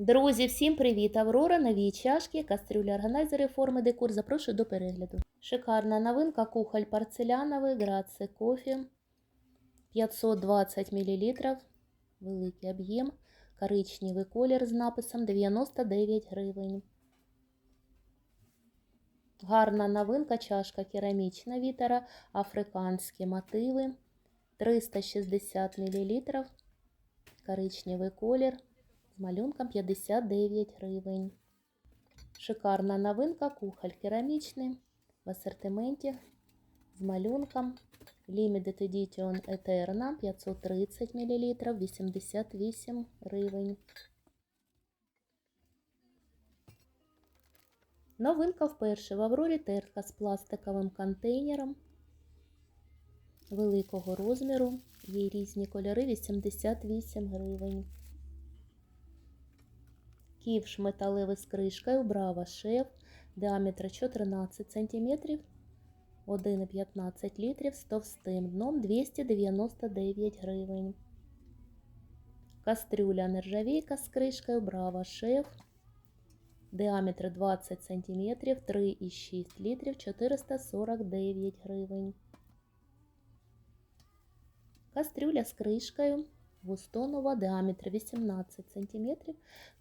Друзі, всім привіт! Аврора, нові чашки, кастрюлі, органайзери, форми, декор. Запрошую до перегляду. Шикарна новинка, кухоль порцеляновий, Граце кофе, 520 мл, великий об'єм, коричневий колір з написом 99 гривень. Гарна новинка, чашка керамічна вітера, африканські мотиви, 360 мл, коричневий колір з малюнком 59 гривень. Шикарна новинка, кухоль керамічний в асортименті з малюнком Limited Edition Eterna 530 мл 88 гривень. Новинка вперше в Аврорі тертка з пластиковим контейнером великого розміру. Є різні кольори 88 гривень. Ківш металевий з кришкою, Брава шеф, діаметр 14 см, 1,15 літрів з товстим дном 299 гривень. Кастрюля нержавійка з кришкою, Брава шеф, діаметр 20 см, 3,6 літрів 449 гривень. Кастрюля з кришкою Густонова, діаметр 18 см,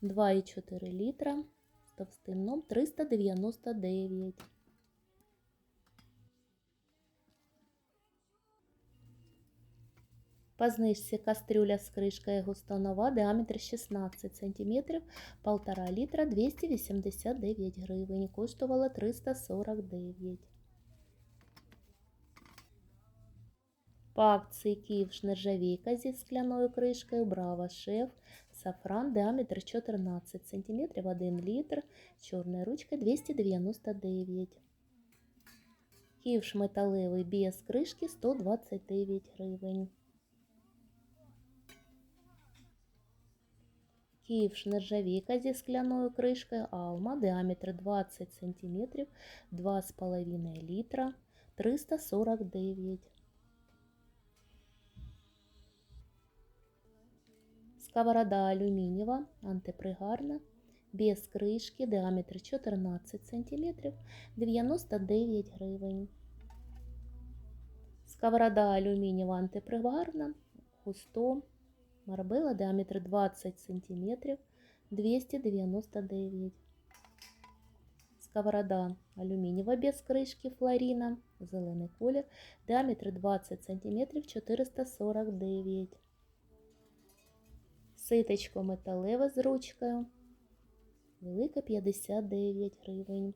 2,4 літра, з товстим дном 399. По знижці кастрюля з кришкою Густонова, діаметр 16 см, 1,5 літра, 289 гривень, коштувала 349. По акції Київш нержавійка зі скляною кришкою, Брава шеф, сафран, діаметр 14 см, 1 літр, чорна ручка 299. Київш металевий без кришки 129 гривень. Київш нержавійка зі скляною кришкою, Алма, діаметр 20 см, 2,5 літра, 349 Сковорода алюмінієва, антипригарна, без кришки, діаметр 14 см, 99 гривень. Сковорода алюмінієва антипригарна, густо, марбела, діаметр 20 см, 299 Сковорода алюмінієва без кришки, флоріна, зелений колір, діаметр 20 см, 449 Ситочко металеве з ручкою. Велика 59 гривень.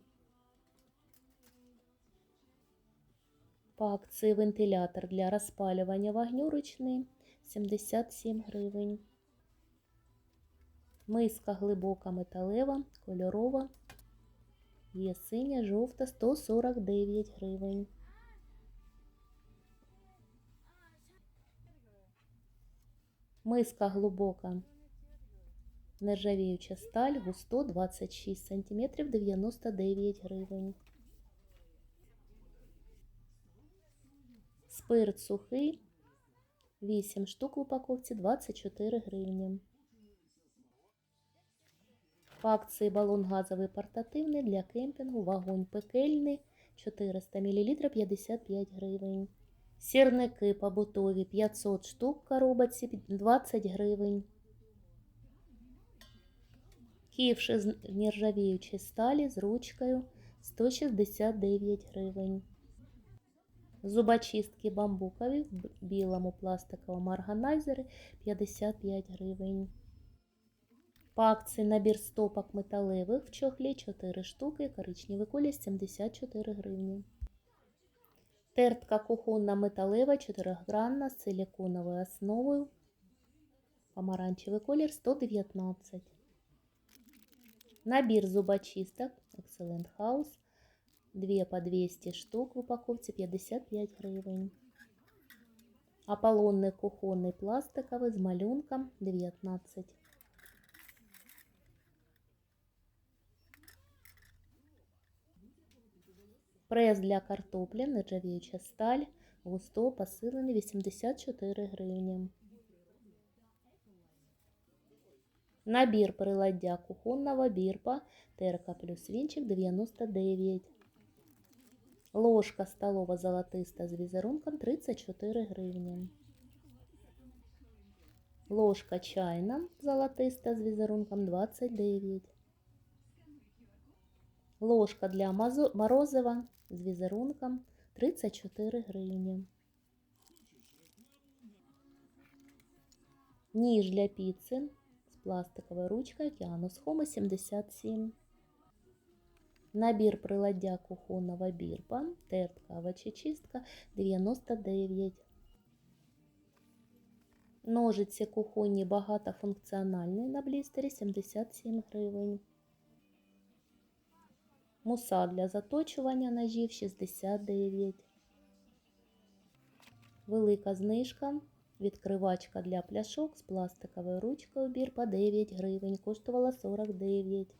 По акції вентилятор для розпалювання вогню ручний 77 гривень. Миска глибока металева, кольорова. Є синя, жовта 149 гривень. Миска глибока, нержавіюча сталь, густо 26 см, 99 гривень. Спирт сухий, 8 штук в упаковці, 24 гривні. По акції балон газовий портативний для кемпінгу, вагонь пекельний, 400 мл, 55 гривень. Сірники побутові 500 штук коробці 20 гривень. Ківши з нержавіючої сталі з ручкою 169 гривень. Зубочистки бамбукові в білому пластиковому органайзері 55 гривень. По акції набір стопок металевих в чохлі 4 штуки, коричневий колір 74 гривні. Тертка кухонна металева 4-гранна з силиконовою основою. Помаранчевий колір 119. Набір зубочисток Excellent House. 2 по 200 штук в упаковці 55 гривень. Аполлонний кухонний пластиковий з малюнком 19. Прес для картоплі, нержавіюча сталь, густо посилений 84 гривні. Набір приладдя кухонного бірпа терка плюс вінчик 99. Ложка столова золотиста з візерунком 34 гривні. Ложка чайна золотиста з візерунком 29. Ложка для морозива з візерунком 34 гривні. Ніж для піци з пластиковою ручкою Океанус Хома 77. Набір приладдя кухонного бірпа, тертка овочечистка 99. Ножиці кухонні багатофункціональні на блістері 77 гривень. Муса для заточування ножів 69. Велика знижка. Відкривачка для пляшок з пластиковою ручкою бірпа 9 гривень. Коштувала 49.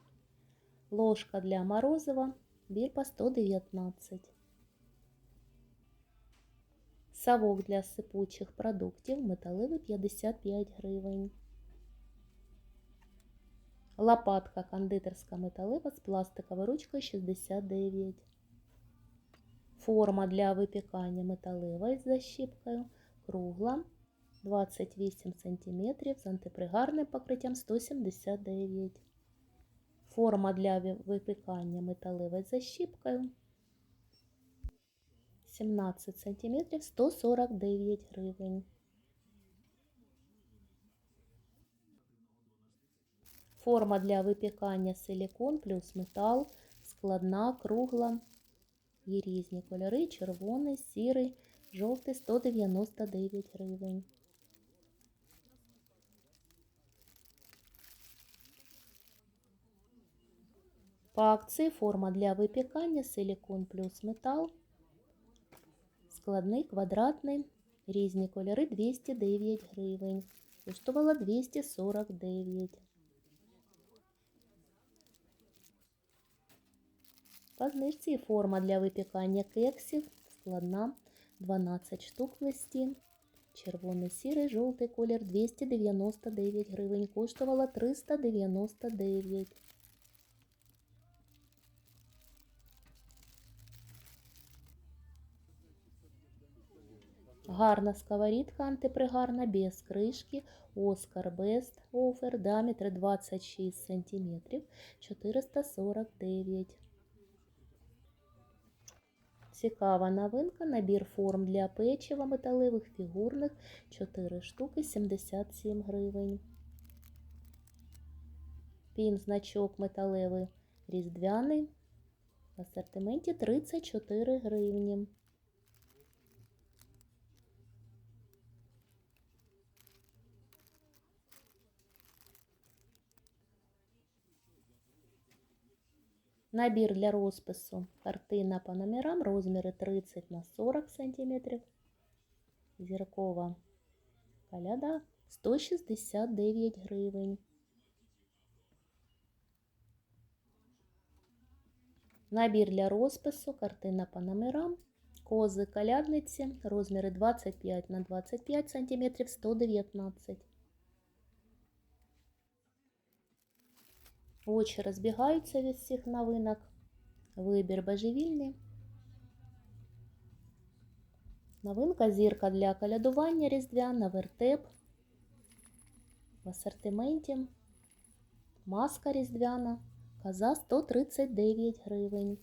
Ложка для морозива бірпа 119. Савок для сипучих продуктів металевий 55 гривень. Лопатка кондитерська металева з пластиковою ручкою 69. Форма для випікання металева із защіпкою кругла 28 см з антипригарним покриттям 179 Форма для випікання металева з защіпкою 17 см 149 гривень. Форма для випікання силікон плюс метал, складна, кругла. Є різні кольори: червоний, сірий, жовтий 199 гривень. По акції форма для випікання силікон плюс метал. Складний, квадратний, різні кольори 209 гривень. Коштувала 249. По знижці форма для випікання кексів складна 12 штук в листі. Червоний, сірий, жовтий колір 299 гривень. Коштувала 399. Гарна сковорідка антипригарна без кришки. Оскар Бест Офер, діаметр 26 см 449. Цікава новинка. Набір форм для печива металевих фігурних 4 штуки 77 гривень. Пін значок металевий різдвяний. В асортименті 34 гривні. Набір для розпису. Картина по номерам, розміри 30 на 40 см. Зіркова коляда 169 гривень. Набір для розпису. Картина по номерам. Кози колядниці. Розміри 25 на 25 см 119 Очі розбігаються від всіх новинок. Вибір божевільний. Новинка зірка для колядування різдвяна, вертеп. В асортименті. Маска різдвяна. Коза 139 гривень.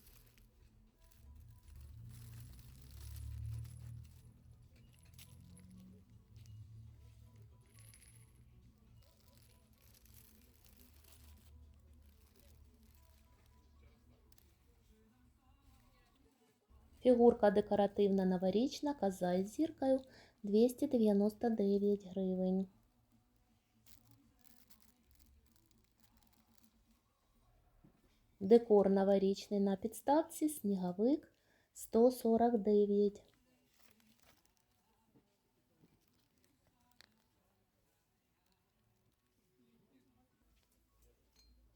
Фігурка декоративна новорічна, коза із зіркою 299 гривень. Декор новорічний на підставці, сніговик 149.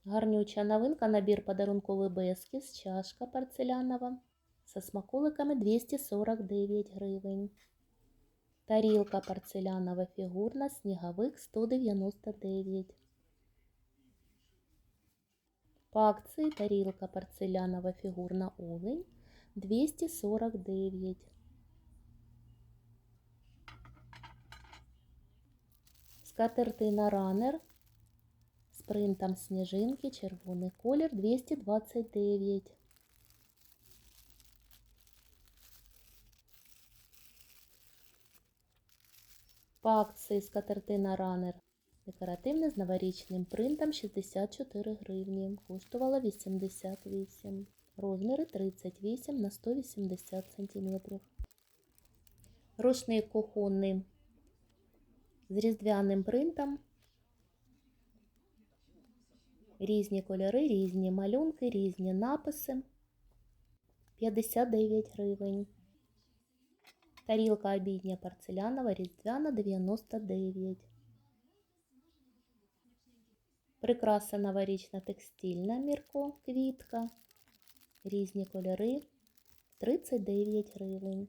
Гарнюча новинка, набір подарунковий бескіс, чашка порцелянова со смаколиками 249 гривень. Тарілка порцелянова фігурна, сніговик 199. По акції тарілка порцелянова фігурна олень 249. Скатертина ранер з принтом сніжинки, червоний колір 229. По акції скатертина ранер декоративне з новорічним принтом 64 гривні. Коштувала 88. Розміри 38 на 180 см. Рушник кухонний з різдвяним принтом. Різні кольори, різні малюнки, різні написи. 59 гривень. Тарілка обідня порцелянова, різдвяна 99. Прикраса новорічна текстильна мірко, квітка. Різні кольори 39 гривень.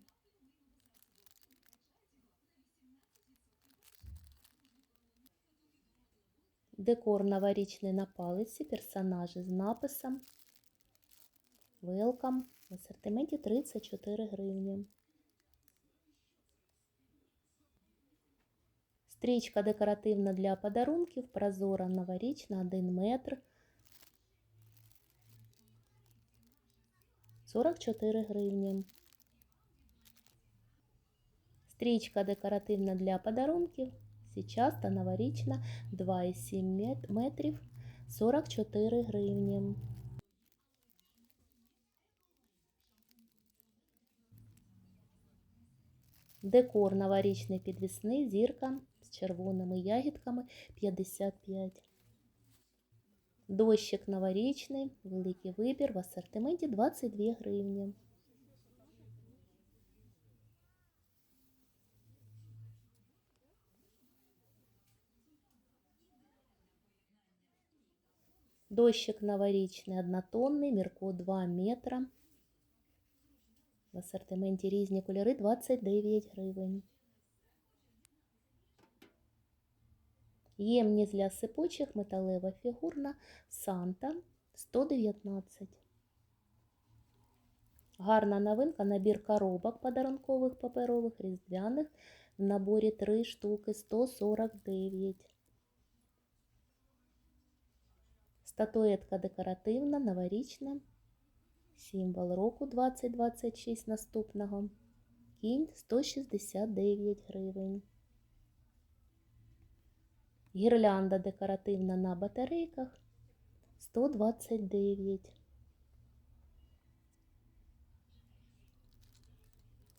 Декор новорічний на палиці, персонажі з написом Welcome в асортименті 34 гривні. Стрічка декоративна для подарунків, прозора новорічна 1 метр. 44 гривні. Стрічка декоративна для подарунків. Сейчас та новорічна 2,7 метрів 44 гривні. Декор новорічний підвісний зірка червоними ягідками 55. Дощик новорічний, великий вибір в асортименті 22 гривні. Дощик новорічний однотонний, Мірко 2 метра. В асортименті різні кольори 29 гривень. Ємність для сипучих металева фігурна Санта 119. Гарна новинка набір коробок подарункових паперових різдвяних в наборі 3 штуки 149. Статуетка декоративна, новорічна. Символ року 2026 наступного. Кінь 169 гривень. Гірлянда декоративна на батарейках 129.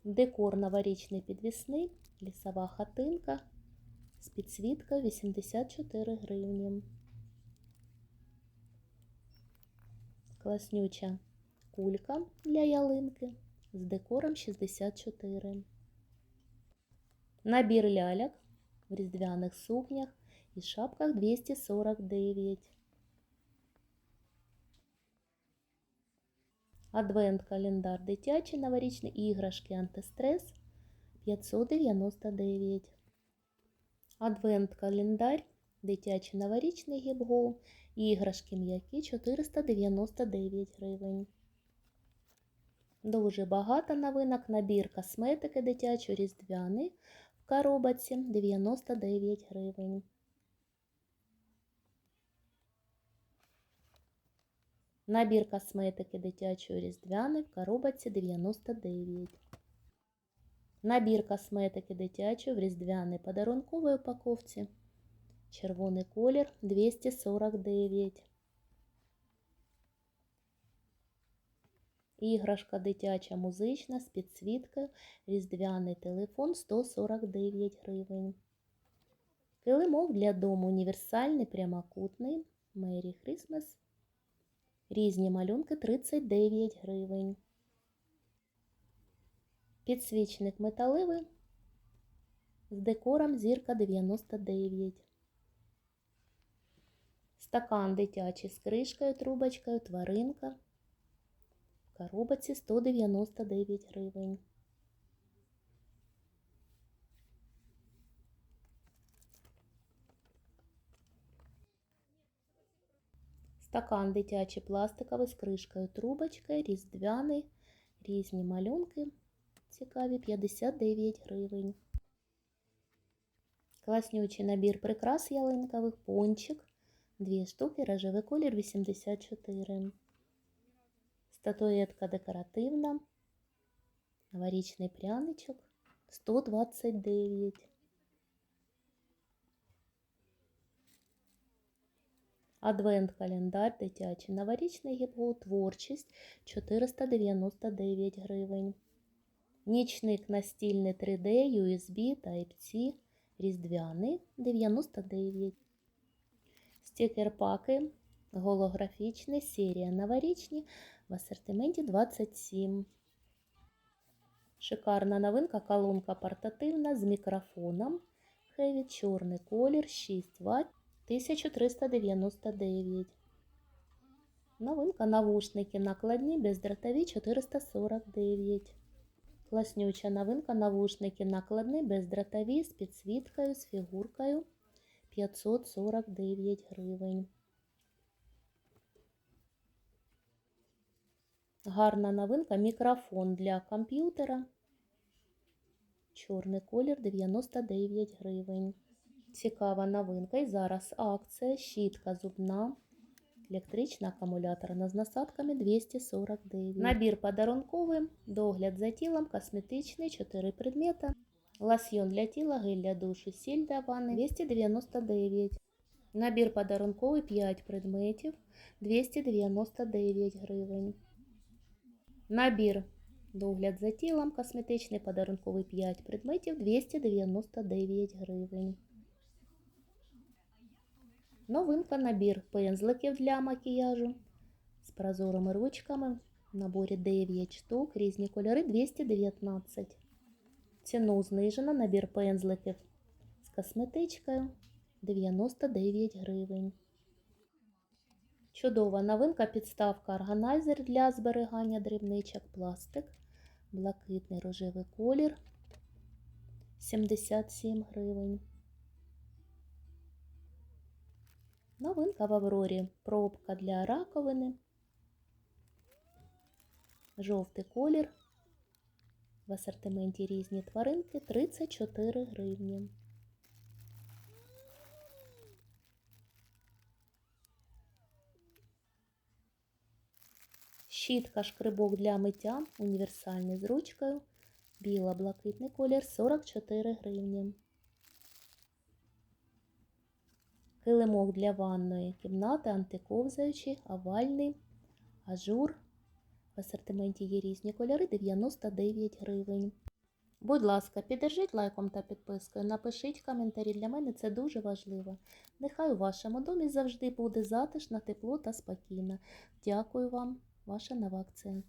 Декор новорічний підвісний, лісова хатинка з підсвіткою 84 гривні. Класнюча кулька для ялинки з декором 64. Набір ляльок в різдвяних сукнях і шапках 249. Адвент-календар дитячий новорічний іграшки антистрес 599. Адвент-календар дитячий новорічний гіп-гоу іграшки м'які 499 гривень. Дуже багато новинок. Набір косметики дитячої різдвяний в коробці 99 гривень. Набір косметики дитячої різдвяної в коробці 99. Набір косметики дитячої в різдвяній подарунковій упаковці. Червоний колір 249. Іграшка дитяча музична з підсвіткою, різдвяний телефон 149 гривень. Килимок для дому універсальний прямокутний Merry Christmas. Різні малюнки 39 гривень. Підсвічник металевий з декором зірка 99. Стакан дитячий з кришкою, трубочкою, тваринка. В коробці 199 гривень. Стакан дитячий пластиковий з кришкою трубочкою, різдвяний, різні малюнки. Цікаві 59 гривень. Класнючий набір прикрас ялинкових, пончик. Дві штуки, рожевий колір 84. Статуетка декоративна. Новорічний пряничок 129. Адвент-календар дитячий. Новорічний гіп творчість 499 гривень. Нічник настільний 3D, USB, Type-C, різдвяний 99. Стікер-паки голографічні, серія новорічні в асортименті 27. Шикарна новинка, колонка портативна з мікрофоном. Heavy чорний колір 6 Вт 1399. Новинка навушники накладні бездротові 449. Класнюча новинка навушники накладні бездротові з підсвіткою, з фігуркою 549 гривень. Гарна новинка мікрофон для комп'ютера. Чорний колір 99 гривень. Цікава новинка. І зараз акція, щітка зубна, електрична акумуляторна з насадками 249. Набір подарунковий, догляд за тілом, косметичний, 4 предмета. Лосьйон для тіла, гель для душу, сіль для ванни. 299. Набір подарунковий. 5 предметів. 299 гривень. Набір. Догляд за тілом, косметичний подарунковий. 5 предметів. 299 гривень. Новинка набір пензликів для макіяжу з прозорими ручками. В наборі 9 штук, різні кольори 219. Ціну знижено набір пензликів з косметичкою 99 гривень. Чудова новинка підставка органайзер для зберігання дрібничок пластик. Блакитний рожевий колір 77 гривень. Новинка в Аврорі. Пробка для раковини. Жовтий колір. В асортименті різні тваринки 34 гривні. Щітка шкрибок для миття. Універсальний з ручкою. Біла-блакитний колір 44 гривні. Килимок для ванної кімнати, антиковзаючий, овальний, ажур. В асортименті є різні кольори 99 гривень. Будь ласка, піддержіть лайком та підпискою, напишіть коментарі. Для мене це дуже важливо. Нехай у вашому домі завжди буде затишно, тепло та спокійно. Дякую вам, ваша нова акція.